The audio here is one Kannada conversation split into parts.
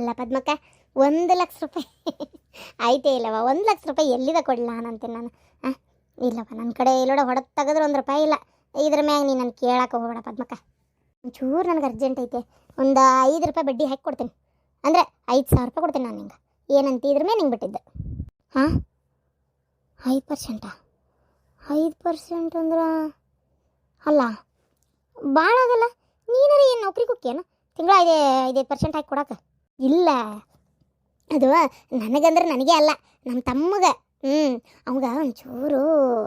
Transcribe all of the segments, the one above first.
ಅಲ್ಲ ಪದ್ಮಕ್ಕ, ಒಂದು ಲಕ್ಷ ರೂಪಾಯಿ. ಆಯ್ತೇ ಇಲ್ಲವ ಒಂದು ಲಕ್ಷ ರೂಪಾಯಿ ಎಲ್ಲಿದ ಕೊಡಲಿ ಅಂತೀನಿ ನಾನು. ಹಾಂ ಇಲ್ಲವ ನನ್ನ ಕಡೆ ಇಲ್ಲೋಡ ಹೊಡೆದು ತೆಗೆದ್ರೆ ಒಂದು ರೂಪಾಯಿ ಇಲ್ಲ. ಇದ್ರ ಮ್ಯಾಗ ನೀನು ನಾನು ಕೇಳಕ್ಕೆ ಹೋಗೋಣ ಪದ್ಮಕ್ಕ. ಒಂಚೂರು ನನಗೆ ಅರ್ಜೆಂಟ್ ಐತೆ. ಒಂದು ಐದು ರೂಪಾಯಿ ಬಡ್ಡಿ ಹಾಕಿ ಕೊಡ್ತೀನಿ. ಅಂದರೆ ಐದು ಸಾವಿರ ರೂಪಾಯಿ ಕೊಡ್ತೀನಿ ನಾನು ನಿಂಗೆ. ಏನಂತ ಇದ್ರ ಮೇಲೆ ನಿಂಗೆ ಬಿಟ್ಟಿದ್ದೆ. ಹಾಂ? ಐದು ಪರ್ಸೆಂಟಾ ಐದು ಪರ್ಸೆಂಟ್ ಅಂದ್ರೆ? ಅಲ್ಲ ಭಾಳ ಆಗಲ್ಲ. ನೀನಾರ ಏನು ನೌಕರಿ ಕುಕ್ಕೇನು ತಿಂಗಳ ಐದೇ ಐದೈದು ಪರ್ಸೆಂಟ್ ಹಾಕಿ ಕೊಡಕ್ಕೆ ಇಲ್ಲ. ಅದು ನನಗಂದ್ರೆ ನನಗೆ ಅಲ್ಲ ನಮ್ಮ ತಮ್ಮಗೆ. ಹ್ಞೂ ಅವಾಗ ಒಂಚೂರು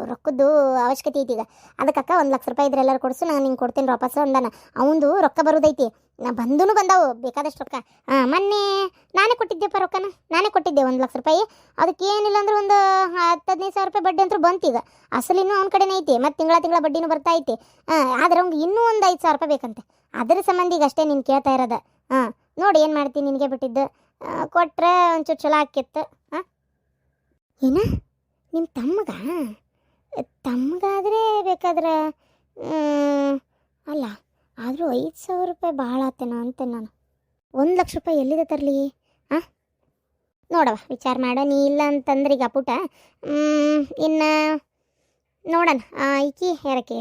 ರೊಕ್ಕದ್ದು ಅವಶ್ಯಕತೆ ಐತಿ ಈಗ. ಅದಕ್ಕಕ್ಕ ಒಂದು ಲಕ್ಷ ರೂಪಾಯಿ ಇದ್ರೆ ಎಲ್ಲರೂ ಕೊಡಿಸು, ನಾನು ನಿಂಗೆ ಕೊಡ್ತೀನಿ ವಾಪಸ್ ಅಂದಾನ. ಅವಂದು ರೊಕ್ಕ ಬರೋದೈತಿ. ನಾ ಬಂದೂ ಬಂದಾವು, ಬೇಕಾದಷ್ಟು ರೊಕ್ಕ. ಹಾಂ, ಮೊನ್ನೆ ನಾನೇ ಕೊಟ್ಟಿದ್ದೆಪ್ಪ ರೊಕ್ಕನ. ನಾನೇ ಕೊಟ್ಟಿದ್ದೆ ಒಂದು ಲಕ್ಷ ರೂಪಾಯಿ. ಅದಕ್ಕೆ ಏನಿಲ್ಲ ಅಂದ್ರೆ ಒಂದು ಹತ್ತು ಹದಿನೈದು ಸಾವಿರ ರೂಪಾಯಿ ಬಡ್ಡಿ ಅಂತೂ ಬಂತು ಈಗ. ಅಸಲಿನೂ ಅವ್ನ ಕಡೆನೇ ಐತಿ. ಮತ್ತು ತಿಂಗಳ ತಿಂಗಳ ಬಡ್ಡಿನೂ ಬರ್ತಾ ಐತಿ. ಹಾಂ, ಆದ್ರೆ ಅವ್ನಿಗೆ ಇನ್ನೂ ಒಂದು ಐದು ಸಾವಿರ ರೂಪಾಯಿ ಬೇಕಂತೆ. ಅದರ ಸಂಬಂಧ ಈಗ ಅಷ್ಟೇ ನೀನು ಕೇಳ್ತಾ ಇರೋದು. ಹಾಂ. ನೋಡಿ ಏನು ಮಾಡ್ತೀನಿ ನಿನಗೆ ಬಿಟ್ಟಿದ್ದು. ಕೊಟ್ಟರೆ ಒಂಚೂರು ಚಲೋ ಆಕಿತ್ತು ಹಾಂ ಏನ? ನಿಮ್ಮ ತಮ್ಮಗ? ತಮ್ಮಗಾದರೆ ಬೇಕಾದ್ರೆ ಅಲ್ಲ, ಆದರೂ ಐದು ಸಾವಿರ ರೂಪಾಯಿ ಭಾಳ ಆತೇನೋ ಅಂತ ನಾನು. ಒಂದು ಲಕ್ಷ ರೂಪಾಯಿ ಎಲ್ಲಿದೆ ತರಲಿ? ಹಾಂ ನೋಡವ ವಿಚಾರ ಮಾಡ. ನೀ ಇಲ್ಲ ಅಂತಂದ್ರೆ ಈಗ ಪುಟ. ಇನ್ನು ನೋಡೋಣ. ಈಕಿ ಯಾರಕ್ಕೆ?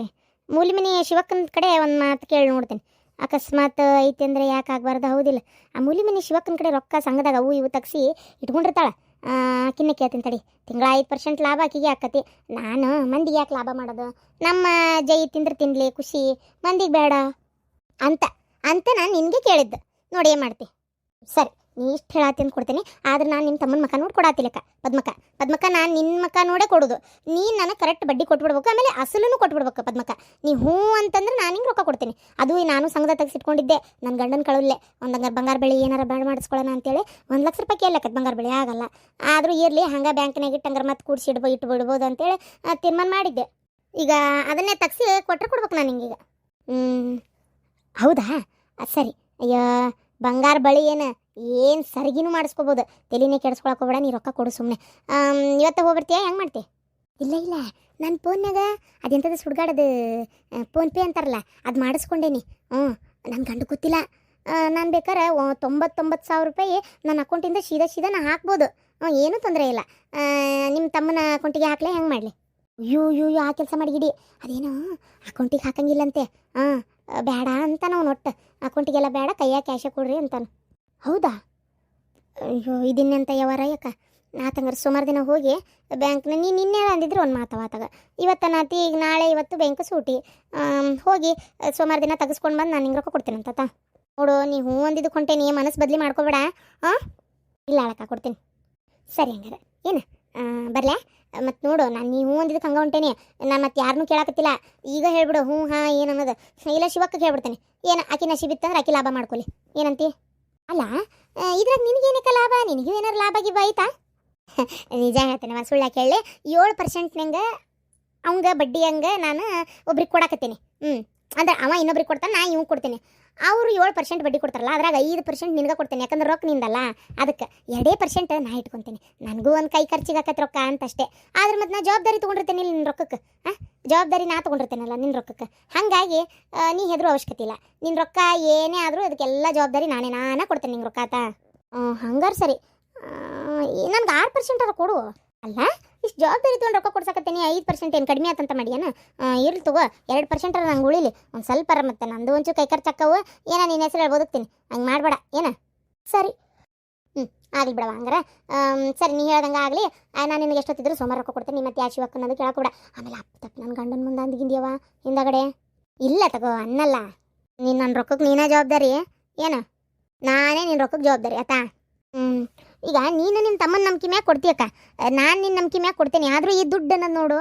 ಮೂಲಿಮಿನಿ ಶಿವಕ್ಕನ ಕಡೆ ಒಂದು ಮಾತು ಕೇಳಿ ನೋಡ್ತೇನೆ. ಅಕಸ್ಮಾತ್ ಐತಿ ಅಂದ್ರೆ ಯಾಕೆ ಆಗಬಾರ್ದು? ಹೌದಿಲ್ಲ. ಆ ಮೂಲಿ ಮನೆ ಶಿವಕ್ಕನ ಕಡೆ ರೊಕ್ಕ ಸಂಘದಾಗ ಅವು ಇವು ತಗ್ಸಿ ಇಟ್ಕೊಂಡಿರ್ತಾಳೆ. ಆಕಿನ್ನ ಕೇಳ್ತೀನಿ ತಡಿ. ತಿಂಗಳ ಐದು ಪರ್ಸೆಂಟ್ ಲಾಭ ಆಕಿಗೆ ಆಕತಿ. ನಾನು ಮಂದಿಗೆ ಯಾಕೆ ಲಾಭ ಮಾಡೋದು? ನಮ್ಮ ಜೈ ತಿಂದ್ರೆ ತಿನ್ಲಿ, ಖುಷಿ. ಮಂದಿಗೆ ಬೇಡ ಅಂತ. ಅಂತ ನಾನು ನಿನಗೆ ಕೇಳಿದ್ದು. ನೋಡಿ ಏನು ಮಾಡ್ತಿ? ಸರಿ. ನೀ ಇಷ್ಟು ಹೇಳತ್ತಿ ಅಂತ ಕೊಡ್ತೀನಿ, ಆದ್ರೆ ನಾನು ನಿಮ್ಮ ತಮ್ಮನ ಮಕ ನೋಡಿ ಕೊಡಾತಿಲ್ಲಕ್ಕ ಪದ್ಮಕ. ಪದ್ಮಕ ನಾನು ನಿನ್ನ ಮಕ ನೋಡೇ ಕೊಡೋದು. ನೀನು ನನಗೆ ಕರೆಕ್ಟ್ ಬಡ್ಡಿ ಕೊಟ್ಬಿಡ್ಬೇಕು, ಆಮೇಲೆ ಅಸಲೂ ಕೊಟ್ಬಿಡ್ಬೇಕು ಪದ್ಮಕ. ನೀ ಹ್ಞೂ ಅಂತಂದ್ರೆ ನಾನು ಹಿಂಗೆ ರೊಕ್ಕ ಕೊಡ್ತೀನಿ. ಅದು ನಾನು ಸಂಘದ ತೆಗೆಸಿಟ್ಕೊಂಡಿದ್ದೆ ನನ್ನ ಗಂಡನ ಕಳುವಲ್ಲೇ ಒಂದು ಹಂಗಾರೆ ಬಂಗಾರ ಬೆಳೆ ಏನಾರ ಬೇಡ ಮಾಡಿಸ್ಕೊಳ್ಳೋಣ ಅಂತೇಳಿ ಒಂದು ಲಕ್ಷ ರೂಪಾಯಿ ಕೇಳಕ್ಕೆ ಬಂಗಾರ ಬೆಳೆ, ಆಗಲ್ಲ. ಆದರೂ ಇರಲಿ, ಹಂಗೆ ಬ್ಯಾಂಕ್ನಾಗ ಇಟ್ಟು ಹಂಗಾರೆ ಮತ್ತೆ ಕೂಡಿಸಿ ಇಡ್ಬೋ ಇಟ್ಟು ಬಿಡ್ಬೋದು ಅಂತೇಳಿ ತೀರ್ಮಾನ ಮಾಡಿದ್ದೆ. ಈಗ ಅದನ್ನೇ ತಗ್ಸಿ ಕೊಟ್ಟರೆ ಕೊಡ್ಬೇಕು ನಾನು ಹಿಂಗೀಗ ಹೌದಾ? ಸರಿ. ಅಯ್ಯೋ, ಬಂಗಾರ ಬಳಿ ಏನು ಏನು ಸರಿಗಿನೂ ಮಾಡಿಸ್ಕೋಬೋದು. ತಲೆನೇ ಹೋಗ್ಬೇಡ, ನೀ ರೊಕ್ಕ ಕೊಡು ಸುಮ್ಮನೆ ಇವತ್ತು ಹೋಗ್ಬರ್ತೀಯ ಹೆಂಗೆ ಮಾಡ್ತಿ? ಇಲ್ಲ ಇಲ್ಲ. ನನ್ನ ಫೋನ್ಯಾಗ ಅದೆಂಥದ್ದು ಸುಡ್ಗಾಡದು? ಫೋನ್ ಪೇ ಅಂತಾರಲ್ಲ, ಅದು ಮಾಡಿಸ್ಕೊಂಡೇನಿ. ಹ್ಞೂ ನನ್ನ ಗಂಡು ಗೊತ್ತಿಲ್ಲ. ನಾನು ಬೇಕಾದ್ರೆ ತೊಂಬತ್ತೊಂಬತ್ತು ಸಾವಿರ ರೂಪಾಯಿ ನನ್ನ ಅಕೌಂಟಿಂದ ಸೀದಾ ಸೀದಾ ನಾನು ಹಾಕ್ಬೋದು. ಹ್ಞೂ ಏನೂ ತೊಂದರೆ ಇಲ್ಲ. ನಿಮ್ಮ ತಮ್ಮನ ಅಕೌಂಟಿಗೆ ಹಾಕ್ಲೆ ಹೆಂಗೆ ಮಾಡಲಿ? ಅಯ್ಯೋ ಅಯ್ಯೋ ಆ ಕೆಲಸ ಮಾಡಿಗಿಡಿ ಅದೇನೋ ಅಕೌಂಟಿಗೆ ಹಾಕಂಗಿಲ್ಲಂತೆ. ಹಾಂ ಬೇಡ ಅಂತ ನಾವು ಒಟ್ಟು ಅಕೌಂಟಿಗೆಲ್ಲ ಬೇಡ, ಕೈಯಾಗ ಕ್ಯಾಶೇ ಕೊಡ್ರಿ ಅಂತಾನೆ. ಹೌದಾ? ಅಯ್ಯೋ, ಇದನ್ನೆಂತ ಯಾವಾರ ನಾ ನಾತಂಗಾರ ಸುಮಾರು ದಿನ ಹೋಗಿ ಬ್ಯಾಂಕ್ನ ನೀನು ನಿನ್ನೆ ಅಂದಿದ್ರು ಒಂದು ಮಾತವಾತಾಗ ಇವತ್ತು ನಾತಿ ಈಗ ನಾಳೆ ಇವತ್ತು ಬ್ಯಾಂಕ್ ಸೂಟಿ. ಹೋಗಿ ಸುಮಾರು ದಿನ ತೆಗೆಸ್ಕೊಂಡು ಬಂದು ನಾನು ಹಿಂಗೆ ರೊಕ್ಕ ಕೊಡ್ತೀನಿ ಅಂತ. ನೋಡು, ನೀ ಹ್ಞೂ ಅಂದಿದ್ದು ಕೊಂಟೇನಿ ಮನಸ್ಸು ಬದಲಿ ಮಾಡ್ಕೋಬೇಡ. ಹಾಂ ಇಲ್ಲ ಅಳಕ ಕೊಡ್ತೀನಿ. ಸರಿ ಹಂಗಾರೆ. ಏನು? ಬರಲೇ? ಮತ್ತು ನೋಡು, ನಾನು ನೀವು ಹ್ಞೂ ಅಂದಿದ್ದಕ್ಕೆ ಹಂಗೆ ಹೊಂಟೇನಿ. ನಾನು ಮತ್ತೆ ಯಾರನ್ನೂ ಕೇಳಕತ್ತಿಲ್ಲ. ಈಗ ಹೇಳ್ಬಿಡು ಹ್ಞೂ ಹಾಂ, ಏನು ಅನ್ನೋದು. ಇಲ್ಲ ಶಿವಕ್ಕೆ ಹೇಳ್ಬಿಡ್ತೇನೆ ಏನು, ಆಕಿ ನಶೀಬಿತ್ತಂದ್ರೆ ಆಕಿ ಲಾಭ ಮಾಡ್ಕೊಳ್ಳಿ ಏನಂತಿ? ಅಲ್ಲ ಇದ್ರಾಗ ನಿನಗೇನಕ್ಕ ಲಾಭ? ನಿನಗೂ ಏನಾರು ಲಾಭ ಗಿಬ ಆಯ್ತಾ? ನಿಜ ಹೇಳ್ತೇನೆ ವಾ ಸುಳ್ಳು ಕೇಳಿ ಏಳು ಪರ್ಸೆಂಟ್ನಂಗೆ ಅವಂಗ, ಬಡ್ಡಿ ಹಂಗೆ ನಾನು ಒಬ್ರಿಗೆ ಕೊಡಕತ್ತೀನಿ. ಹ್ಞೂ ಅಂದ್ರೆ ಅವ ಇನ್ನೊಬ್ರಿಗೆ ಕೊಡ್ತಾನೆ, ನಾ ಇವ್ ಕೊಡ್ತೀನಿ. ಅವರು ಏಳು ಪರ್ಸೆಂಟ್ ಬಡ್ಡಿ ಕೊಡ್ತಾರಲ್ಲ, ಅದ್ರಾಗ ಐದು ಪರ್ಸೆಂಟ್ ನಿನಗೆ ಕೊಡ್ತೇನೆ, ಯಾಕಂದ್ರೆ ರೊಕ್ಕ ನಿಂದಲ್ಲ. ಅದಕ್ಕೆ ಎರಡೇ ಪರ್ಸೆಂಟ್ ನಾ ಇಟ್ಕೊತೀನಿ. ನನಗೂ ಒಂದು ಕೈ ಖರ್ಚಿಗೆ ಆಕತ್ ರೊಕ್ಕ ಅಂತ ಅಷ್ಟೇ ಆದ್ರೆ ಮತ್ತೆ ನಾ ಜವಾಬ್ದಾರಿ ತೊಗೊಂಡಿರ್ತೇನೆ ನಿನ್ನ ರೊಕ್ಕಕ್ಕೆ ಹಾಂ ಜವಾಬ್ದಾರಿ ನಾ ತೊಗೊಂಡಿರ್ತೇನಲ್ಲ ನಿನ್ನ ರೊಕ್ಕಕ್ಕೆ. ಹಾಗಾಗಿ ನೀ ಹೆದರು ಅವಶ್ಯಕತೆ ಇಲ್ಲ. ನಿನ್ನ ರೊಕ್ಕ ಏನೇ ಆದರೂ ಅದಕ್ಕೆಲ್ಲ ಜವಾಬ್ದಾರಿ ನಾನೇ ನಾನೇ ಕೊಡ್ತೇನೆ ನಿಂಗೆ ರೊಕ್ಕ ಆತ. ಹಂಗಾರೆ ಸರಿ. ನನ್ಗೆ ಆರು ಪರ್ಸೆಂಟ್ ಅದು ಕೊಡು. ಅಲ್ಲ ಇಷ್ಟು ಜವಾಬ್ದಾರಿ ತೊಗೊಂಡು ರೊಕ್ಕ ಕೊಡ್ಸಕತ್ತೀನಿ, ಐದು ಪರ್ಸೆಂಟ್ ಏನು ಕಡಿಮೆ ಆತಂತ ಮಾಡ್ಯಾನ? ಇರ್ಲಿ ತಗೋ, ಎರಡು ಪರ್ಸೆಂಟ್ ನಂಗೆ ಉಳಿಲಿ. ಒಂದು ಸ್ವಲ್ಪ ಮತ್ತೆ ನಂದು ಒಂಚೂರು ಕೈ ಖರ್ಚಾಕ್ಕವು ಏನ ನಿನ್ನ ಹೆಸರು ಬದುಕ್ತೀನಿ. ಹಂಗೆ ಮಾಡಬೇಡ, ಏನ? ಸರಿ. ಹ್ಞೂ ಆಗಲಿ ಬಿಡವ ಹಂಗಾರೆ. ಸರಿ, ನೀ ಹೇಳ್ದಂಗೆ ಆಗಲಿ. ನಾನು ನಿನಗೆ ಎಷ್ಟೊತ್ತಿದ್ರು ಸೋಮವಾರ ರೊಕ್ಕ ಕೊಡ್ತೀನಿ ಮತ್ತೆ ಯಾ ಶಿವಕ್ಕ ಅನ್ನೋದು ಕೇಳக்கூಡ ಆಮೇಲೆ ಅಪ್ಪ ತಪ್ಪು ನನ್ನ ಗಂಡನ ಮುಂದೆ ಅಂದಿಗಿಂದ್ಯವ ಹಿಂದಗಡೆ. ಇಲ್ಲ ತಗೋ, ಅನ್ನಲ್ಲ. ನೀನು ನನ್ನ ರೊಕ್ಕಕ್ಕೆ ನೀನೇ ಜವಾಬ್ದಾರಿ, ಏನು? ನಾನೇ ನಿನ್ನ ರೊಕ್ಕಕ್ಕೆ ಜವಾಬ್ದಾರಿ, ಆಯ್ತಾ? ಹ್ಞೂ ಈಗ ನೀನು ನಿನ್ನ ತಮ್ಮನ ನಂಬಿಕೆ ಮ್ಯಾಗ ಕೊಡ್ತೀಯಕ್ಕ. ನಾನು ನಿನ್ನ ನಂಬಿಕೆ ಮ್ಯಾಗ ಕೊಡ್ತೀನಿ. ಆದರೂ ಈ ದುಡ್ಡನ್ನು ನೋಡು.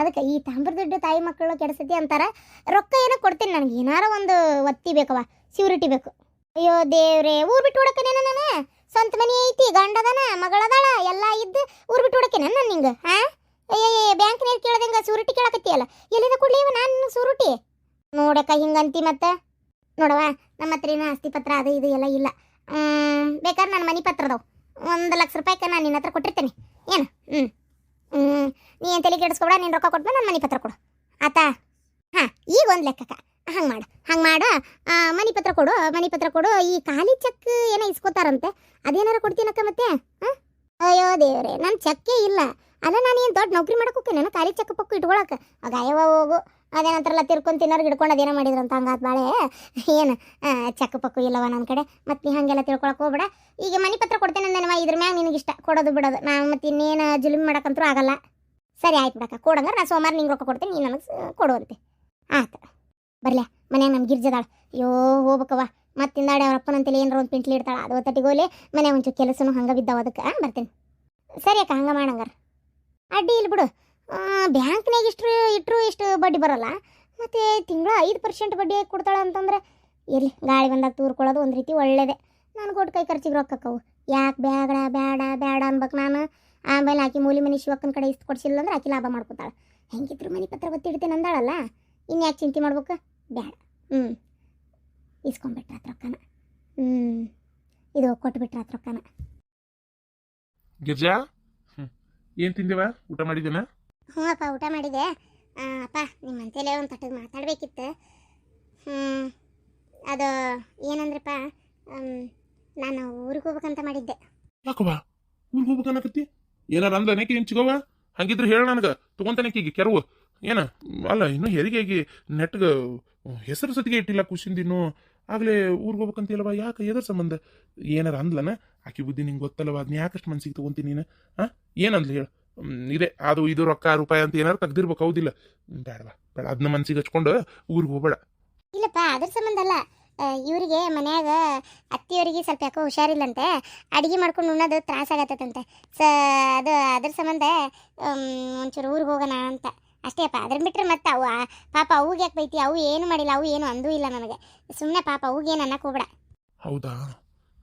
ಅದಕ್ಕೆ ಈ ತಾಮ್ರ ದುಡ್ಡು ತಾಯಿ ಮಕ್ಕಳು ಕೆಡಿಸತಿ ಅಂತಾರೆ, ರೊಕ್ಕ ಏನೋ ಕೊಡ್ತೀನಿ ನನಗೆ. ಏನಾರ ಒಂದು ಒತ್ತಿ ಬೇಕವ ಸ್ಯೂರಿಟಿ ಬೇಕು. ಅಯ್ಯೋ ದೇವ್ರೆ, ಊರ್ ಬಿಟ್ಟು ಹುಡಕನೇನ ನಾನು? ಸ್ವಂತ ಮನೆ ಐತಿ, ಗಂಡದನ, ಮಗಳದಾಳ, ಎಲ್ಲ ಇದ್ದು ಊರ್ ಬಿಟ್ಟು ಹುಡಕೇನ ನಾನು ನಿಂಗೆ? ಹಾಂ ಅಯ್ಯ ಬ್ಯಾಂಕ್ನಲ್ಲಿ ಕೇಳ್ದಂಗೆ ಸೂರಿಟಿ ಕೇಳಕತ್ತೀಯಲ್ಲ? ಎಲ್ಲಿಂದ ಕೊಡ್ಲಿ ಇವ ನಾನು ಸೂರಿಟಿ ನೋಡಕ್ಕ ಹಿಂಗಂತಿ ಮತ್ತೆ. ನೋಡವಾ ನಮ್ಮ ಹತ್ರ ಏನೋ ಆಸ್ತಿ ಪತ್ರ ಅದು ಇದು ಎಲ್ಲ ಇಲ್ಲ. ಬೇಕಾದ್ರೆ ನನ್ನ ಮನೆ ಪತ್ರದವು. ಒಂದು ಲಕ್ಷ ರೂಪಾಯಿಗೆ ನಾನು ನಿನ್ನ ಹತ್ರ ಕೊಟ್ಟಿರ್ತೇನೆ. ಏನು? ಹ್ಞೂ ಹ್ಞೂ ನೀ ಏನು ತಲೆ ಕೆಡಿಸ್ಕೊಬೇಡ, ನೀನು ರೊಕ್ಕ ಕೊಟ್ಟು ನನ್ನ ಮನೆ ಪತ್ರ ಕೊಡು. ಆತಾ? ಹಾಂ, ಈಗ ಒಂದು ಲೆಕ್ಕಕ್ಕ. ಹಂಗೆ ಮಾಡು. ಹಂಗೆ ಮಾಡು. ಮನೆ ಪತ್ರ ಕೊಡು, ಮನೆ ಪತ್ರ ಕೊಡು. ಈ ಖಾಲಿ ಚೆಕ್ ಏನೋ ಇಸ್ಕೋತಾರಂತೆ. ಅದೇನಾರ ಕೊಡ್ತೀನಕ್ಕ ಮತ್ತೆ? ಹಾಂ? ಅಯ್ಯೋ ದೇವ್ರೆ ನನ್ನ ಚೆಕ್ಕೇ ಇಲ್ಲ. ಅಲ್ಲ ನಾನು ಏನು ದೊಡ್ಡ ನೌಕರಿ ಮಾಡೋಕೆ ಖಾಲಿ ಚೆಕ್ ಪಕ್ಕ ಇಟ್ಕೊಳಕ್ಕೆ ಆಗ ಹೋಗು. ಅದೇನಂತಾರಲ್ಲ ತಿರ್ಕೊಂಡು ತಿನ್ನೋರ್ಗೆ ಹಿಡ್ಕೊಂಡು ಅದೇನೋ ಅಂತ ಹಂಗಾತ್ ಬಾಳೆ. ಏನು? ಚಕ್ಕ ಪಕ್ಕು ಇಲ್ಲವ ನನ್ನ ಕಡೆ. ಮತ್ತೆ ನೀ ಹಾಗೆಲ್ಲ ತಿಳ್ಕೊಳಕ್ಕೆ ಹೋಗ್ಬೇಡ. ಈಗ ಮನೆ ಪತ್ರ ಕೊಡ್ತೇನೆ ಅಂದನವ ಇದ್ರ ಮ್ಯಾಗ ನಿನಗೆ ಇಷ್ಟ. ಕೊಡೋದು ಬಿಡೋದು. ನಾನು ಮತ್ತೆ ಇನ್ನೇನು ಜುಲುಮಿ ಮಾಡಕ್ಕಂತೂ ಆಗಲ್ಲ. ಸರಿ, ಆಯ್ತು ಬಿಡಕ್ಕ. ಕೊಡಂಗಾರೆ ನಾನು ಸೋಮವಾರ ನಿಂಗೆ ರೊಕ್ಕ ಕೊಡ್ತೀನಿ ನೀನು ನನಗೆ ಕೊಡುವಂತೆ. ಆಯ್ತು ಬರಲೇ ಮನ್ಯಾಗ ನಮ್ಮ ಗಿರ್ಜದಾಳ. ಅಯ್ಯೋ, ಹೋಗ್ಬೇಕವ್ವ. ಮತ್ತೆ ತಿಂದಾಡಿ ಅವ್ರ ಅಪ್ಪನಂತೇಳಿ ಏನಾರ ಒಂದು ಪಿಂಟ್ಲಿ ಇಡ್ತಾಳ. ಅದು ಒತ್ತಟಿಗೋಲೆ ಮನೆ ಒಂಚೂರು ಕೆಲಸನೂ ಹಂಗೆ ಬಿದ್ದಾವ ಅದಕ್ಕೆ. ಬರ್ತೀನಿ. ಸರಿ ಅಕ್ಕ, ಹಂಗೆ ಮಾಡಂಗಾರ. ಅಡ್ಡಿ ಇಲ್ಲಿ ಬಿಡು. ಬ್ಯಾಂಕ್ನಾಗ ಇಷ್ಟು ಇಟ್ಟರು ಇಷ್ಟು ಬಡ್ಡಿ ಬರೋಲ್ಲ. ಮತ್ತು ತಿಂಗಳ ಐದು ಪರ್ಸೆಂಟ್ ಬಡ್ಡಿ ಕೊಡ್ತಾಳೆ ಅಂತಂದ್ರೆ ಇರಲಿ ಗಾಳಿ ಬಂದಾಗ ತೂರ್ಕೊಳ್ಳೋದು ಒಂದು ರೀತಿ ಒಳ್ಳೆಯದೇ ನಾನು ಕೊಟ್ಟು ಕೈ ಖರ್ಚಿಗೆ ರೊಕ್ಕಕ್ಕವು ಯಾಕೆ ಬೇಡ ಬೇಡ ಬೇಡ ಅನ್ಬೇಕು ನಾನು. ಆಮೇಲೆ ಆಕಿ ಮೂಲಿ ಮನೆ ಶಿವಕ್ಕನ ಕಡೆ ಇಷ್ಟು ಕೊಡ್ಸಿಲ್ಲ ಅಂದ್ರೆ ಆಕೆ ಲಾಭ ಮಾಡ್ಕೊತಾಳೆ. ಹೆಂಗಿದ್ರು ಮನೆ ಪತ್ರ ಗೊತ್ತಿಡ್ತೀನಿ ಅಂದಾಳಲ್ಲ? ಇನ್ನು ಯಾಕೆ ಚಿಂತೆ ಮಾಡ್ಬೇಕು? ಬೇಡ ಹ್ಞೂ ಇಸ್ಕೊಂಡ್ಬಿಟ್ರೆ ಹತ್ರ ರೊಕ್ಕನ. ಹ್ಞೂ ಇದು ಕೊಟ್ಬಿಟ್ರೆ ಹತ್ರ ರೊಕ್ಕನ. ಗಿರ್ಜಾ? ಏನ್ ತಿಂದೇವ? ಊಟ ಮಾಡಿದ್ದೇನ? ಹ್ಞೂ ಅಪ್ಪ, ಊಟ ಮಾಡಿದೆ. ಅಪ್ಪ ನಿಮ್ಮ ಅಂತೇಲೆ ಒಂದು ತಟ್ಟದ ಮಾತಾಡಬೇಕಿತ್ತು. ಹ್ಞೂ ಅದು ಏನಂದ್ರಪ್ಪ ನಾನು ಊರಿಗೆ ಹೋಗ್ಬೇಕಂತ ಮಾಡಿದ್ದೆ. ಯಾಕವ್ವ? ಊರಿಗೆ ಹೋಗ್ಬೇಕನ್ನಕತ್ತಿ ಏನಾರ ಅಂದ ನೆಕ್ಕೆ ಏನ್ ಚಿಗವ್ವ ಹಂಗಿದ್ರೆ ಹೇಳ ನನಗ. ತಗೊಂತಾನೆಕಿಗೆ ಕೆರವು. ಏನ? ಅಲ್ಲ, ಇನ್ನು ಹೆರಿಗೆಗೆ ನೆಟ್ಗೆ ಹೆಸರು ಸತಿಗೆ ಇಟ್ಟಿಲ್ಲ ಖುಷಿಂದ ಆಗಲೇ ಊರಿಗೆ ಹೋಗ್ಬೇಕಂತಿಲ್ಲವ ಯಾಕೆ ಎದ್ರ ಸಂಬಂಧ? ಏನಾರ ಅಂದ್ಲನ? ಆಕಿ ಬುದ್ಧಿ ನಿಂಗೆ ಗೊತ್ತಲ್ಲವ ಅದನ್ನ ಯಾಕಷ್ಟು ಮನ್ಸಿಗೆ ತಗೊಂತೀನಿ ನೀನು? ಹಾಂ ಏನಂದ್ಲಿ ಹೇಳು? ಇದೆ. ಅದು ಇದು ರೊಕ್ಕ ರೂಪಾಯಿ ಅಂತ ಏನಾದ್ರು ತೆಗ್ದಿರ್ಬೇಕು. ಹೌದಿಲ್ಲ. ಬೇಡವಾ ಬೇಡ ಅದನ್ನ ಮನ್ಸಿಗೆ ಹಚ್ಕೊಂಡು ಊರಿಗೆ ಹೋಗ್ಬೇಡ. ಇಲ್ಲಪ್ಪ ಅದ್ರ ಸಂಬಂಧ ಅಲ್ಲ. ಇವರಿಗೆ ಮನ್ಯಾಗ ಅತ್ತಿಯವರಿಗೆ ಸ್ವಲ್ಪ ಯಾಕೋ ಹುಷಾರಿಲ್ಲಂತೆ. ಅಡುಗೆ ಮಾಡ್ಕೊಂಡು ಉಣ್ಣೋದು ತ್ರಾಸ ಆಗತ್ತಂತೆ. ಸ ಅದು ಅದ್ರ ಸಂಬಂಧ ಒಂಚೂರು ಊರಿಗೆ ಹೋಗೋಣ ಅಂತ. ಅಷ್ಟೇ ಅಪ್ಪ. ಅದ್ರ ಬಿಟ್ಟರೆ ಮತ್ತೆ ಅವು ಪಾಪ ಅವ್ಗೆ ಯಾಕೆ ಬೈತಿ? ಅವು ಏನು ಮಾಡಿಲ್ಲ ಅವು ಏನು ಅಂದೂ ಇಲ್ಲ ನನಗೆ. ಸುಮ್ಮನೆ ಪಾಪ ಅವುಗೇನು ಅನ್ನಕ್ಕೆ ಹೋಗ್ಬೇಡ. ಹೌದಾ?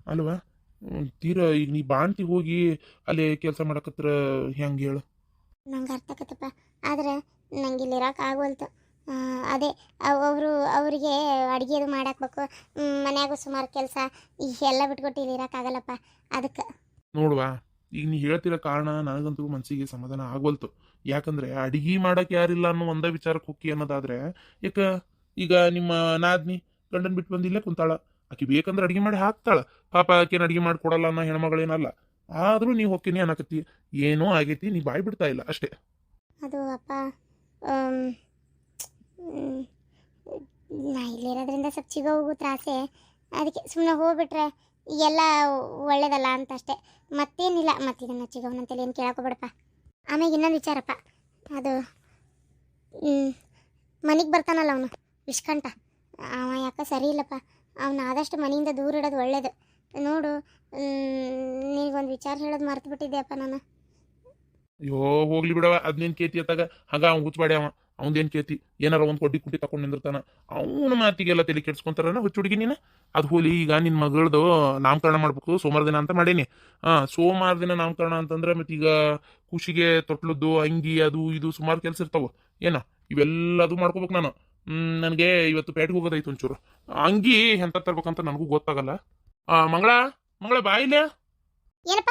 ಅಲ್ವಾ? ತೀರಾ ಈಗ ನೀ ಬಾಣ್ತಿ ಹೋಗಿ ಅಲ್ಲಿ ಕೆಲಸ ಮಾಡಕತ್ರ ಹೆಂಗೆ ಹೇಳು? ನಂಗೆ ಅರ್ಥ ಆಕತ್ತಪ್ಪ ಆದ್ರೆ ನಂಗೆ ಇಲ್ಲಿ ಇರೋಕೆ ಆಗೋಲ್ತು. ಆ, ಅದೇ ಅವರು ಅವರಿಗೆ ಅಡುಗೆ ಅದು ಮಾಡಾಕ್ಬೇಕು. ಮನ್ಯಾಗೂ ಸುಮಾರು ಕೆಲಸ. ಎಲ್ಲ ಬಿಟ್ಕೊಟ್ಟು ಇಲ್ಲಿ ಇರೋಕ್ಕಾಗಲ್ಲಪ್ಪ ಅದಕ್ಕೆ. ನೋಡುವ ಈಗ ನೀ ಹೇಳ್ತಿರೋ ಕಾರಣ ನನಗಂತೂ ಮನಸ್ಸಿಗೆ ಸಮಾಧಾನ ಆಗೋಲ್ತು. ಯಾಕಂದ್ರೆ ಅಡಿಗೆ ಮಾಡಕ್ ಯಾರಿಲ್ಲ ಅನ್ನೋ ಒಂದೇ ವಿಚಾರಕ್ಕೆ ಹೋಗಿ ಅನ್ನೋದಾದ್ರೆ ಯಾಕ? ಈಗ ನಿಮ್ಮ ನಾದ್ನಿ ಗಂಡನ್ ಬಿಟ್ಟು ಬಂದಿಲ್ಲೇ ಕುಂತಾಳ. ಆಕಿ ಬೇಕಂದ್ರೆ ಅಡಿಗೆ ಮಾಡಿ ಹಾಕ್ತಾಳ. ಪಾಪ ಆಕೆನ ಅಡಿಗೆ ಮಾಡಿ ಕೊಡಲ್ಲ ಅನ್ನೋ ಹೆಣ್ಮಗಳೇನಲ್ಲ ಆದರೂ ನೀವು ಹೋಗ್ತೀನಿ ಅನ್ನಕತ್ತಿ. ಏನೋ ಆಗೈತಿ, ನೀ ಬಾಯ್ ಬಿಡ್ತಾ ಇಲ್ಲ ಅಷ್ಟೇ. ಅದು ಅಪ್ಪ ನಾ ಇಲ್ಲಿರೋದ್ರಿಂದ ಸ್ವಲ್ಪ ಚಿಗ ಹೋಗು ತ್ರಾಸೆ. ಅದಕ್ಕೆ ಸುಮ್ಮನೆ ಹೋಗ್ಬಿಟ್ರೆ ಎಲ್ಲ ಒಳ್ಳೇದಲ್ಲ ಅಂತ ಅಷ್ಟೇ. ಮತ್ತೇನಿಲ್ಲ. ಮತ್ತೆ ಇದನ್ನು ಚಿಗವನಂತೇಳಿ ಏನು ಕೇಳಕೋಬೇಡಪ್ಪ ಆಮೇಲೆ ಇನ್ನೊಂದು ವಿಚಾರಪ್ಪ. ಅದು ಮನೆಗೆ ಬರ್ತಾನಲ್ಲ ಅವನು ವಿಷ್ಕಂಠ ಅವ ಯಾಕೆ ಸರಿ ಇಲ್ಲಪ್ಪ. ಅವನ ಆದಷ್ಟು ಮನೆಯಿಂದ ದೂರ ಇಡೋದು ಒಳ್ಳೇದು. ನೋಡು ನಿನಗೊಂದು ವಿಚಾರ ಹೇಳೋದು ಮರ್ತು ಬಿಟ್ಟಿದ್ದೆಯಪ್ಪ ನಾನು. ಅಯ್ಯೋ, ಹೋಗ್ಲಿ ಬಿಡವ ಅದ್ನೇನ್ ಕೇತಿ ಅತ್ತಾಗ. ಹಂಗ ಅವ್ನು ಹುಚ್ಚಬಾಡಿ ಅವ. ಅವಂದೇನ್ ಕೇತಿ? ಏನಾರ ಒಂದು ಕೊಡ್ಡಿ ಕುಟ್ಟಿ ತಗೊಂಡು ನಿಂದಿರ್ತಾನ. ಅವನ ಮಾತಿಗೆಲ್ಲ ತಲೆ ಕೆಡ್ಸ್ಕೊಂತಾರನ ಹುಚ್ಚು ಹುಡುಗಿ ನೀನು? ಅದು ಹೋಲಿ, ಈಗ ನಿನ್ ಮಗಳದು ನಾಮಕರಣ ಮಾಡ್ಬೇಕು, ಸೋಮವಾರ ದಿನ ಅಂತ ಮಾಡೀನಿ. ಹಾಂ, ಸೋಮವಾರ ದಿನ ನಾಮಕರಣ ಅಂತಂದ್ರೆ ಮತ್ತೆ ಈಗ ಖುಷಿಗೆ ತೊಟ್ಲದ್ದು, ಅಂಗಿ, ಅದು, ಇದು ಸುಮಾರು ಕೆಲಸ ಇರ್ತಾವ. ಏನ? ಇವೆಲ್ಲದು ಮಾಡ್ಕೋಬೇಕು ನಾನು. ನನಗೆ ಇವತ್ತು ಪೇಟೆಗೆ ಹೋಗೋದೈತು ಒಂಚೂರು. ಅಂಗಿ ಎಂತ ತರ್ಬೇಕಂತ ನನಗೂ ಗೊತ್ತಾಗಲ್ಲ. ಆ ಮಂಗಳ ಮಂಗಳ ಏನಪ್ಪ?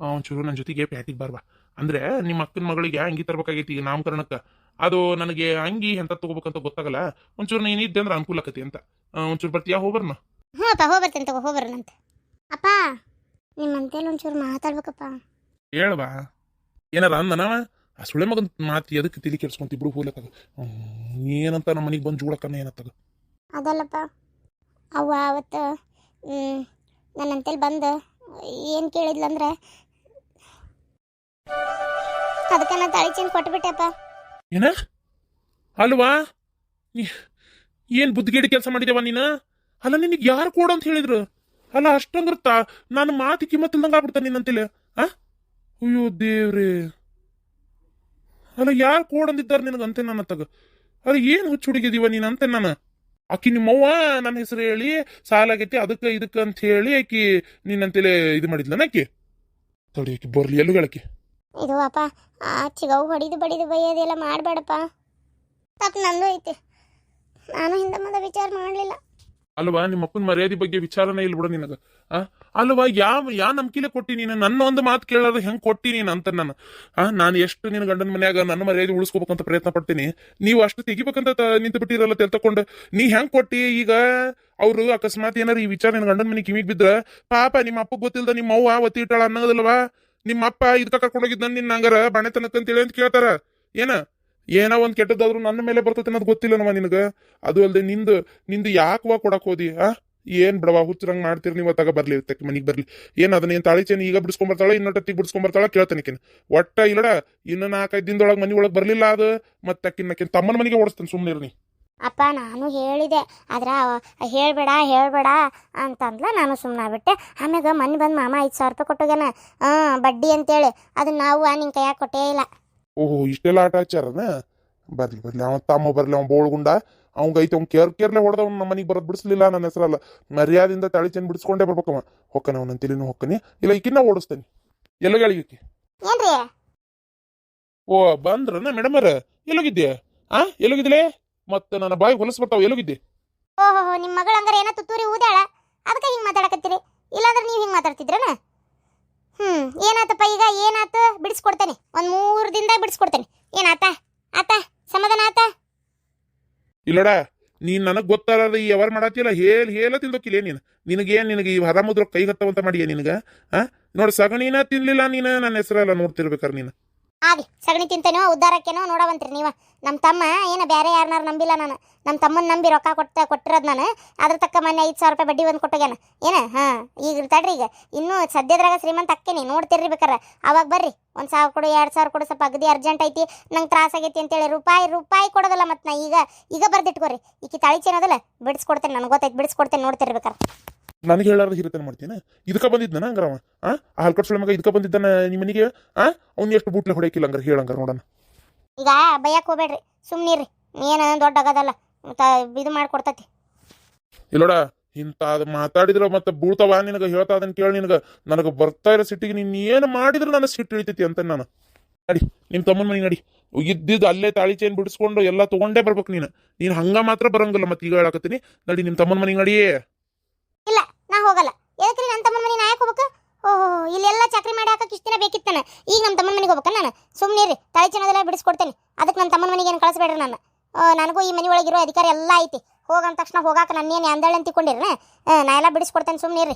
ಒಂಚೂರು ನನ್ನ ಜೊತೆಗೆ ಪ್ಯಾಟಿಗೆ ಬರ್ಬಾ ಅಂದ್ರೆ ನಿಮ್ಮ ಅಕ್ಕನ ಮಗಳಿಗೆ ಅಂಗಿ ತರ್ಬೇಕಾಗೈತಿ ಈಗ ನಾಮಕರಣಕ್ಕೆ. ಅದು ನನಗೆ ಅಂಗಿ ಎಂತ ತಗೋಬೇಕಂತ ಗೊತ್ತಾಗಲ್ಲ. ಒಂಚೂರು ನೀನು ಇದ್ದೆ ಅಂದ್ರೆ ಅನುಕೂಲ ಆಕತಿ ಅಂತ. ಆ, ಒಂಚೂರು ಬರ್ತೀಯಾ ಹೋಗ್ಬರ್ನ? ಹ್ಞೂ ಅಪ್ಪ ಹೋಗ್ಬರ್ತೇನೆ ತಗೋ ಹೋಗ್ಬರೋಣಂತ. ಅಪ್ಪ ನಿಮ್ಮ ಅಂತೇಳಿ ಒಂಚೂರು ಮಾತಾಡ್ಬೇಕಪ್ಪ. ಹೇಳ್ಬಾ ಏನಾರ ಅಂದನವ ಆ ಸುಳೆ ಮಗನ ಮಾತು ಎದಕ್ಕೆ ತಿಳಿ ಕೆಡ್ಸ್ಕೊಂತಿ ಬಿಡು ಹೋಗ್ಲತ್ತಾಗ? ಏನಂತ ನಮ್ಮ ಮನೆಗೆ ಬಂದು ಜೂಡಕ್ಕನ ಏನತ್ತಾಗ? ಅದಲ್ಲಪ್ಪ ಅವ್ವ ಅವತ್ತು ನನ್ನ ಅಂತೇಳಿ ಬಂದು ಏನು ಕೇಳಿದ್ಲಂದ್ರೆ ಅದಕ್ಕೆ ನಾನು ತಾಳಿ ಚೇನ್ ಕೊಟ್ಬಿಟ್ಟೆಪ್ಪ. ಏನ? ಅಲ್ವಾ? ಏನು ಬುದ್ಧಿಗೇಡಿ ಕೆಲಸ ಮಾಡಿದೇವ ನೀನು? ಅಲ್ಲ ನಿನಗೆ ಯಾರು ಕೊಡು ಅಂತ ಹೇಳಿದ್ರು? ಅಲ್ಲ ಅಷ್ಟಂದ್ರ ನಾನು ಮಾತು ಕಿಮ್ಮತ್ತಿಲ್ದಂಗೆ ಆಗ್ಬಿಡ್ತಾನೆ ನೀನಂತೇಳಿ ಆ? ಅಯ್ಯೋ ದೇವ್ರೇ. ಅಲ್ಲ ಯಾರು ಕೋಡಂದಿದ್ದಾರೆ ನಿನಗಂತೆ ನನ್ನ ತಗ? ಅಲ್ಲ ಏನ್ ಹುಚ್ಚು ಹುಡುಗಿದೀವ ನೀನ್ ಅಂತೆ ನಾನು? ಆಕಿ ನಿಮ್ಮವ್ವ ನನ್ನ ಹೆಸರು ಹೇಳಿ ಸಾಲಾಗೈತಿ ಅದಕ್ಕೆ ಇದಕ್ಕೆ ಅಂತ ಹೇಳಿ ಆಕಿ ನಿನ್ನಂತೇಳಿ ಇದು ಮಾಡಿದ್ಲನ ಆಕಿ? ತಡಿ ಆಕಿ, ಬರ್ಲಿ ಎಲ್ಲುಗಳಕಿ ಇದು ಅಪ್ಪ, ಆ ಚಿಗವು ಹೊಡಿದು ಬಡಿದು ಬೈಯೋದೆಲ್ಲ ಮಾಡಬೇಡಪ್ಪ. ತಪ್ಪು ನಂದು ಐತಿ. ನಾನು ಹಿಂದೆ ಮುಂದೆ ವಿಚಾರ ಮಾಡಲಿಲ್ಲ. ಅಲ್ವಾ? ನಿಮ್ಮ ಅಪ್ಪನ ಮರ್ಯಾದೆ ಬಗ್ಗೆ ವಿಚಾರನೇ ಇಲ್ಲ ಬಿಡ ನಿನಗ. ಆ? ಅಲ್ವಾ, ಯಾವ ಯಾ ನಂಬಿಕೆಲೆ ಕೊಟ್ಟಿ ನೀನು? ನನ್ನ ಒಂದು ಮಾತು ಕೇಳಾರ ಹೆಂಗ್ ಕೊಟ್ಟಿ ನೀನು ಅಂತ ನಾನು ಆ? ನಾನು ಎಷ್ಟು ನಿನ್ನ ಗಂಡನ ಮನ್ಯಾಗ ನನ್ನ ಮರ್ಯಾದೆ ಉಳಿಸ್ಕೋಬೇಕಂತ ಪ್ರಯತ್ನ ಪಡ್ತೀನಿ? ನೀವು ಅಷ್ಟು ತೆಗಿಬೇಕಂತ ನಿಂತು ಬಿಟ್ಟಿರಲ್ಲ ತಿಳ್ಕೊಂಡು ನೀ ಹೆಂಗ್ ಕೊಟ್ಟಿ? ಈಗ ಅವ್ರು ಅಕಸ್ಮಾತ್ ಏನಾರ ಈ ವಿಚಾರ ನಿನ್ನ ಗಂಡನ ಮನೆ ಕಿವಿಗೆ ಬಿದ್ರ, ಪಾಪ ನಿಮ್ಮ ಅಪ್ಪ ಗೊತ್ತಿಲ್ಲದ ನಿಮ್ಮ ಅವ್ವ ಒತ್ತಿ ಇಟ್ಟಾಳ ಅನ್ನೋದಿಲ್ವಾ? ನಿಮ್ಮ ಅಪ್ಪ ಇದಕ್ಕ ಕರ್ಕೊಂಡೋಗಿದ್ದ ನಿನ್ನ ಹಂಗಾರ? ಬಣೆತನಕ್ಕಂತೇಳಿ ಅಂತ ಕೇಳ್ತಾರ. ಏನ? ಏನೋ ಒಂದು ಕೆಟ್ಟದಾದ್ರೂ ನನ್ನ ಮೇಲೆ ಬರ್ತೈತೆ ಅನ್ನೋದು ಗೊತ್ತಿಲ್ಲ ನಮ್ಮ ನಿನಗೆ? ಅದು ಅಲ್ಲದೆ ನಿಂದು ನಿಂದು ಯಾಕವಾ ಕೊಡಕ್ಕೆ ಹೋದಿ, ಆ? ಏನ್ ಬಿಡವಾ ಹುಚ್ಚರಂಗ್ ಮಾಡ್ತೀರಿ ನೀವು ತಗ ಬರ್ಲಿ, ತೆಕ್ ಮನಿಗ್ ಬರ್ಲಿ. ಏನ್ ಅದನ್ನ ಏನ್ ತಾಳಿ ಈಗ ಬಿಡಿಸ್ಕೊಂಬರ್ತಾಳ ಇನ್ನೊಟ್ಟತ್ತಿಗೆ ಬಿಡಿಸ್ಕೊಂಬರ್ತಾಳ ಕೇಳ್ತಾನಿಕಿನ ಒಟ್ಟ ಇಲ್ಲಡ ಇನ್ನು ನಾಲ್ಕೈದು ದಿನದೊಳಗೆ ಮನಿ ಒಳಗೆ ಬರಲಿಲ್ಲ ಅದು, ಮತ್ತೆ ಅಕ್ಕಿನ ತಮ್ಮನ ಮನೆಗೆ ಓಡಿಸ್ತಾನೆ ಸುಮ್ಮನೆ ನೀ. ಅಪ್ಪ, ನಾನು ಹೇಳಿದೆ, ಆದ್ರೆ ಹೇಳ್ಬೇಡ ಹೇಳ್ಬೇಡ ಅಂತಂದ್ಲ ನಾನು ಸುಮ್ಮನಾಗ್ಬಿಟ್ಟೆ ಆಮ್ಯಾಗ ಮನೆ ಬಂದು ಮಾಮ ಐದು ಸಾವಿರ ರೂಪಾಯಿ ಕೊಟ್ಟೋಗ್ಯಾನ. ಹಾಂ ಬಡ್ಡಿ ಅಂತೇಳಿ, ಅದನ್ನ ನಾವು ನಿನ್ನ ಕೈಯಾಗ ಕೊಟ್ಟೇ ಇಲ್ಲ. ಓಹೋ ಇಷ್ಟೆಲ್ಲ ಆಟ ಹಚ್ಚಾರನ ಬರ್ಲಿ ಬರ್ಲಿ ಅವ ತಮ್ಮ ಬರ್ಲಿ ಅವ ಬೋಳ್ಗುಂಡ ಅವಂಗ ಐತೆ ಅವ್ನು ಕೇರ್ ಕೇರ್ಲೆ ಹೊಡೆದ ಅವ್ನ ನಮ್ಮ ಮನೆಗೆ ಬರೋದು ಬಿಡಿಸ್ಲಿಲ್ಲ ನನ್ನ ಹೆಸರಲ್ಲ. ಮರ್ಯಾದಿಂದ ತಳಿ ಚೆಂದ ಬಿಡಿಸ್ಕೊಂಡೇ ಬರ್ಬೇಕವ. ಹೊಕ್ಕನ ಅವನ ತಿಳಿನ ಹೊಕ್ಕನಿ. ಇಲ್ಲ ಈಕಿನ್ನ ಓಡಿಸ್ತೇನೆ. ಎಲ್ಲಗಳಿಕೆ ಏನ್ರಿ? ಓ ಬಂದ್ರನ ಮೇಡಮರ ಎಲ್ಲೋಗಿದ್ದೆ ಆ ಎಲ್ಲೋಗಿದ್ಲೆ? ಮತ್ತೆ ನನ್ನ ಬಾಯಿ ಹೊಲಸ್ ಬರ್ತಾವ ಎಲ್ಲೋಗಿದ್ದೆ? ಓಹೋ ನಿಮ್ಮ ಮಗಳ ಹಂಗಾರೆ ಏನೋ ತುತ್ತೂರಿ ಊದಾಳ ಅದಕ್ಕೆ ಹಿಂಗೆ ಮಾತಾಡಕತ್ತೀರಿ ಇಲ್ಲಾಂದ್ರೆ ನೀವು ಹಿಂಗೆ ಮಾತಾಡ್ತಿದ್ರನ ಹ್ಞೂ ಏನಾತಪ್ಪ ಈಗ ಏನಾತ ಬಿಡಿಸ್ಕೊಡ್ತೇನೆ ಒಂದು ಮೂರು ದಿನದಾಗ ಬಿಡಿಸ್ಕೊಡ್ತೇನೆ. ಏನಾತ ಆತ? ಸಮಾಧಾನ ಆತ? ಇಲ್ಲಡ, ನೀನ್ ನನಗ್ ಗೊತ್ತಾರ ಈ ಅವರ್ ಮಾಡತ್ತಿಲ್ಲ ಹೇಲ್ ಹೇಳ ತಿಂದೋಕಿಲ್ಲ ನೀನು? ನಿನಗೇನ್ ನಿನಗೆ ಈ ಹರಾಮುದ್ರ ಕೈ ಹತ್ತವಂತ ಮಾಡಿಯ ನಿನಗ, ಆ? ನೋಡ್ ಸಗಣಿನ ತಿನ್ಲಿಲ್ಲ ನೀನು, ನನ್ನ ಹೆಸರೆಲ್ಲ ನೋಡ್ತಿರ್ಬೇಕಾರ ನೀನು. ಆಗಿ, ಸಗಣಿ ತಿಂತೇನೋ, ಉದ್ದಾರಕ್ಕೇನೋ ನೋಡವಂತ್ರಿ ನೀವು. ನಮ್ಮ ತಮ್ಮ ಏನ ಬೇರೆ ಯಾರನ್ನಾರು ನಂಬಿಲ್ಲ ನಾನು. ನಮ್ಮ ತಮ್ಮನ ನಂಬಿ ರೊಕ್ಕ ಕೊಟ್ಟ, ಕೊಟ್ಟಿರೋದು ನಾನು. ಅದ್ರ ತಕ್ಕ ಮೊನ್ನೆ ಐದು ಸಾವಿರ ರೂಪಾಯಿ ಬಡ್ಡಿ ಒಂದು ಕೊಟ್ಟೋಗ್ಯಾನ. ಏನ? ಹಾಂ, ಈಗ ತಡ್ರಿ ಈಗ. ಇನ್ನೂ ಸದ್ಯದ್ರಾಗ ಶ್ರೀಮಂತ ಅಕ್ಕೇನಿ, ನೋಡ್ತಿರ್ರಿ ಬೇಕಾರೆ. ಅವಾಗ ಬರ್ರಿ. ಒಂದು ಸಾವಿರ ಕೊಡು, ಎರಡು ಸಾವಿರ ಕೊಡು, ಸ್ವಲ್ಪ ಅಗದಿ ಅರ್ಜೆಂಟ್ ಐತಿ. ನಂಗೆ ತ್ರಾಸ ಆಗೈತಿ ಅಂತೇಳಿ ರೂಪಾಯಿ ರೂಪಾಯಿ ಕೊಡೋದಲ್ಲ ಮತ್ತೆ ನಾ ಈಗ. ಈಗ ಬರ್ದಿಟ್ಕೋರಿ. ಈಕಿ ತಾಳಿ ಚೇನೋದಲ್ಲ, ಬಿಡಿಸ್ಕೊಡ್ತೇನೆ, ನನಗೆ ಗೊತ್ತೈತಿ, ಬಿಡಿಸ್ಕೊಡ್ತೇನೆ ನೋಡ್ತಿರ್ಬೇಕಾರೆ ನನಗೆ ಹೇಳಾರ್ದ ಹಿರಿತನ ಮಾಡ್ತೀನಿ. ಇದಕ್ಕ ಬಂದಿದ್ನ ಹಂಗಾರ ಅವ ಆ? ಹಲ್ಕಟ್ ಸುಳಮಗ ಮಗ ಇದಕ್ಕ ಬಂದಿದ್ದಾನ ನಿಮ್ಮ ಮನೆಗೆ? ಆ? ಅವ್ನು ಎಷ್ಟು ಬೂಟ್ಲೆ ಹೊಡೆಯಕಿಲ್ಲ ಹಂಗಾರ ಹೇಳಂಗಾರ ನೋಡೋಣ. ಈಗ ಬೈಯಕ್ಕೆ ಹೋಗ್ಬೇಡ್ರಿ ಸುಮ್ಮನಿರ್ರಿ ಏನು ದೊಡ್ಡ ಆಗದಲ್ಲ ಇದು ಮಾಡ್ಕೊಡ್ತತಿ ಇಲ್ಲೋಡ ಇಂಥ ಮಾತಾಡಿದ್ರ ಮತ್ತೆ ಬೂಳ್ತಾವ ನಿನಗೆ ಹೇಳ್ತಾ ಅದನ್ನ ಕೇಳಿ ನಿನಗ. ನನಗೆ ಬರ್ತಾ ಇರೋ ಸಿಟ್ಟಿಗೆ ನೀನು ಏನು ಮಾಡಿದ್ರು ನನ್ನ ಸಿಟ್ಟು ಇಳಿತೈತಿ ಅಂತ ನಾನು. ನಡಿ ನಿಮ್ಮ ತಮ್ಮನ ಮನೆ ನಡಿ. ಇದ್ದಿದ್ದು ಅಲ್ಲೇ ತಾಳಿ ಚೈನ್ ಬಿಡಿಸ್ಕೊಂಡು ಎಲ್ಲ ತಗೊಂಡೇ ಬರ್ಬೇಕು ನೀನು. ನೀನು ಹಂಗೆ ಮಾತ್ರ ಬರಂಗಿಲ್ಲ ಮತ್ತೆ ಈಗ ಹೇಳಕತ್ತೀನಿ. ನಡಿ ನಿಮ್ಮ ತಮ್ಮನ ಮನೆಗೆ ನಡಿಯೇ ಇಲ್ಲ, ನಾ ಹೋಗಲ್ಲ. ಎದಕ್ರಿ ನನ್ನ ತಮ್ಮನ ಮನೆ ನಾ ಹೋಗ್ಬೇಕು? ಓಹೋ, ಇಲ್ಲೆಲ್ಲ ಚಾಕ್ರಿ ಮಾಡಿ ಹಾಕಕ್ಕೆ ಇಷ್ಟ ದಿನ ಬೇಕಿತ್ತು ನಾನು ಈಗ ನಮ್ಮ ತಮ್ಮನ ಮನೆಗೆ ಹೋಗ್ಬೇಕು ನಾನು? ಸುಮ್ಮನೆ ರೀ ತಾಯಿ ಚೆನ್ನೋದೆಲ್ಲ ಬಿಡಿಸ್ಕೊಡ್ತೇನೆ. ಅದಕ್ಕೆ ನನ್ನ ತಮ್ಮನ ಮನೆಗೆ ಏನು ಕಳಿಸ್ಬೇಡ್ರಿ ನಾನು? ನನಗೂ ಈ ಮನೆ ಒಳಗಿರೋ ಅಧಿಕಾರ ಎಲ್ಲ ಐತಿ. ಹೋಗಂದ ತಕ್ಷಣ ಹೋಗಾಕ ನನ್ನೇನು ಅಂದಳೆ ಅಂತ ತಿಳ್ಕೊಂಡಿರಿ ನಾ ಎಲ್ಲ ಬಿಡಿಸ್ಕೊಡ್ತೇನೆ ಸುಮ್ಮನೆ ರೀ